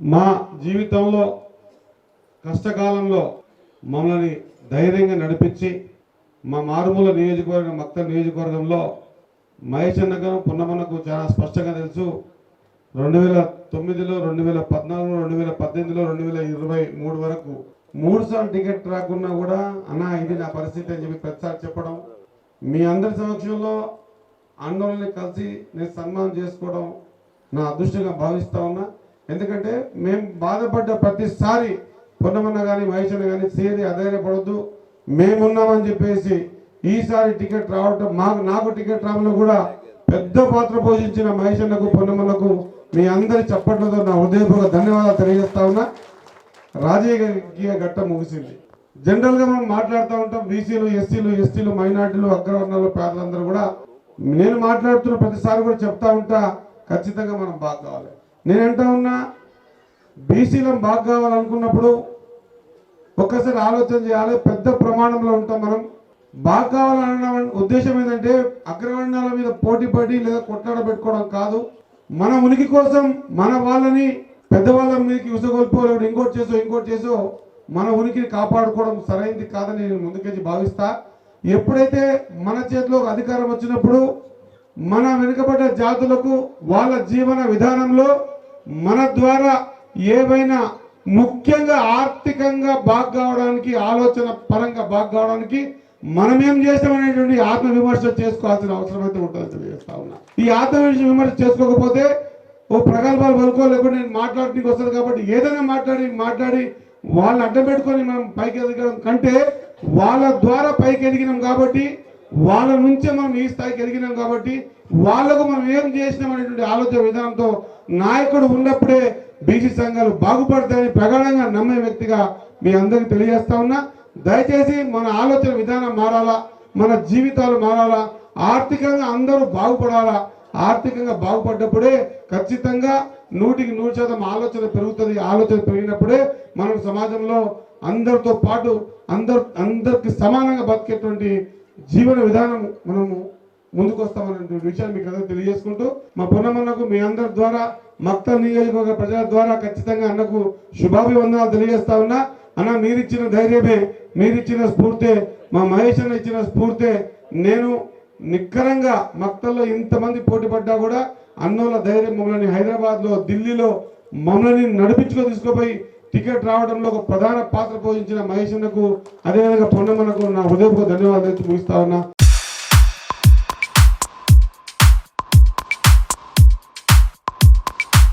మా జీవితంలో కష్టకాలంలో మమ్మల్ని ధైర్యంగా నడిపించి మా మారుమూల నియోజకవర్గం మక్త నియోజకవర్గంలో మహేష్ అన్నకు పున్నమన్నకు చాలా స్పష్టంగా తెలుసు. రెండు వేల తొమ్మిదిలో రెండు వేల పద్నాలుగులో రెండు వేల పద్దెనిమిదిలో రెండు వేల ఇరవై మూడు వరకు మూడు సార్లు టికెట్ రాకున్నా కూడా అన్న ఇది నా పరిస్థితి అని చెప్పి ప్రతిసారి చెప్పడం మీ అందరి సమక్షంలో అందరిని కలిసి నేను సన్మానం చేసుకోవడం నా అదృష్టంగా భావిస్తా ఉన్నా. ఎందుకంటే మేము బాధపడ్డ ప్రతిసారి పొన్నమన్న కానీ మహేష్ అన్న కానీ సేది అధైర్యపడద్దు. మేమున్నామని చెప్పేసి ఈసారి టికెట్ రావటం మాకు నాకు టికెట్ రావడంలో కూడా పెద్ద పాత్ర పోషించిన మహేష్ అన్నకు పొన్నమన్నకు మీ అందరి చప్పట్లతో నా హృదయపూర్వక ధన్యవాదాలు తెలియజేస్తా ఉన్నా. రాజకీయ ఘట్టం ముగిసింది. జనరల్గా మనం మాట్లాడుతూ ఉంటాం బీసీలు ఎస్సీలు ఎస్టీలు మైనార్టీలు అగ్రవర్ణాలు పేదలందరూ కూడా. నేను మాట్లాడుతున్న ప్రతిసారి కూడా చెప్తా ఉంటా ఖచ్చితంగా మనం బాగా కావాలి. నేను ఉన్నా బీసీలను బాగా కావాలనుకున్నప్పుడు ఒక్కసారి ఆలోచన చేయాలి పెద్ద ప్రమాణంలో ఉంటాం మనం. బాగా కావాలన్న ఉద్దేశం ఏంటంటే అగ్రవర్ణాల మీద పోటీ పడి లేదా కొట్లాడ పెట్టుకోవడం కాదు. మన ఉనికి కోసం మన వాళ్ళని పెద్దవాళ్ళ మీదకి ఉసగొల్పో లేకపోతే ఇంకోటి చేసో ఇంకోటి చేసో మన ఉనికిని కాపాడుకోవడం సరైనది కాదని నేను ముందుకెళ్ళి భావిస్తా. ఎప్పుడైతే మన చేతిలో అధికారం వచ్చినప్పుడు మన వెనుకబడ్డ జాతులకు వాళ్ళ జీవన విధానంలో మన ద్వారా ఏవైనా ముఖ్యంగా ఆర్థికంగా బాగా కావడానికి ఆలోచన పరంగా బాగా కావడానికి మనం ఏం చేస్తామనేటువంటి ఆత్మవిమర్శ చేసుకోవాల్సిన అవసరం అయితే ఉంటుంది తెలియజేస్తా ఉన్నా. ఈ ఆత్మవిమర్శ విమర్శ చేసుకోకపోతే ఓ ప్రగల్భాలు పలుకో లేకుండా నేను మాట్లాడడానికి వస్తుంది కాబట్టి ఏదైనా మాట్లాడి మాట్లాడి వాళ్ళని అడ్డం పెట్టుకొని మనం పైకి ఎదగడం కంటే వాళ్ళ ద్వారా పైకి ఎదిగినాం కాబట్టి వాళ్ళ నుంచే మనం ఈ స్థాయికి ఎదిగినాం కాబట్టి వాళ్ళకు మనం ఏం చేసినామనేటువంటి ఆలోచన విధానంతో నాయకుడు ఉన్నప్పుడే బీసీ సంఘాలు బాగుపడతాయని ప్రగాఢంగా నమ్మే వ్యక్తిగా మీ అందరికి తెలియజేస్తా ఉన్నా. దయచేసి మన ఆలోచన విధానం మారాలా? మన జీవితాలు మారాలా? ఆర్థికంగా అందరూ బాగుపడాలా? ఆర్థికంగా బాగుపడ్డప్పుడే ఖచ్చితంగా నూటికి నూరు శాతం ఆలోచన పెరుగుతుంది. ఆలోచన పెరిగినప్పుడే మనం సమాజంలో అందరితో పాటు అందరు అందరికి సమానంగా బతికేటువంటి జీవన విధానం మనము ముందుకు వస్తామనే విషయాన్ని మీకు అందరూ తెలియజేసుకుంటూ మా పొన్నమన్నకు మీ అందరి ద్వారా మక్త నియోజకవర్గ ప్రజల ద్వారా ఖచ్చితంగా అన్నకు శుభాభివందనాలు తెలియజేస్తా ఉన్నా. అన్న మీరిచ్చిన ధైర్యమే మీరిచ్చిన స్ఫూర్తే మా మహేష్ అన్న ఇచ్చిన స్ఫూర్తే నేను నిక్కరంగా మక్తల్లో ఇంతమంది పోటీ పడ్డా కూడా అన్నోళ్ళ ధైర్యం మమ్మల్ని హైదరాబాద్లో ఢిల్లీలో మమ్మల్ని నడిపించుకో తీసుకుపోయి టికెట్ రావడంలో ఒక ప్రధాన పాత్ర పోషించిన మహేష్ అన్నకు అదేవిధంగా పొన్నమ్మకు నా హృదయపూర్వక ధన్యవాదాలు ముగిస్తా ఉన్నా.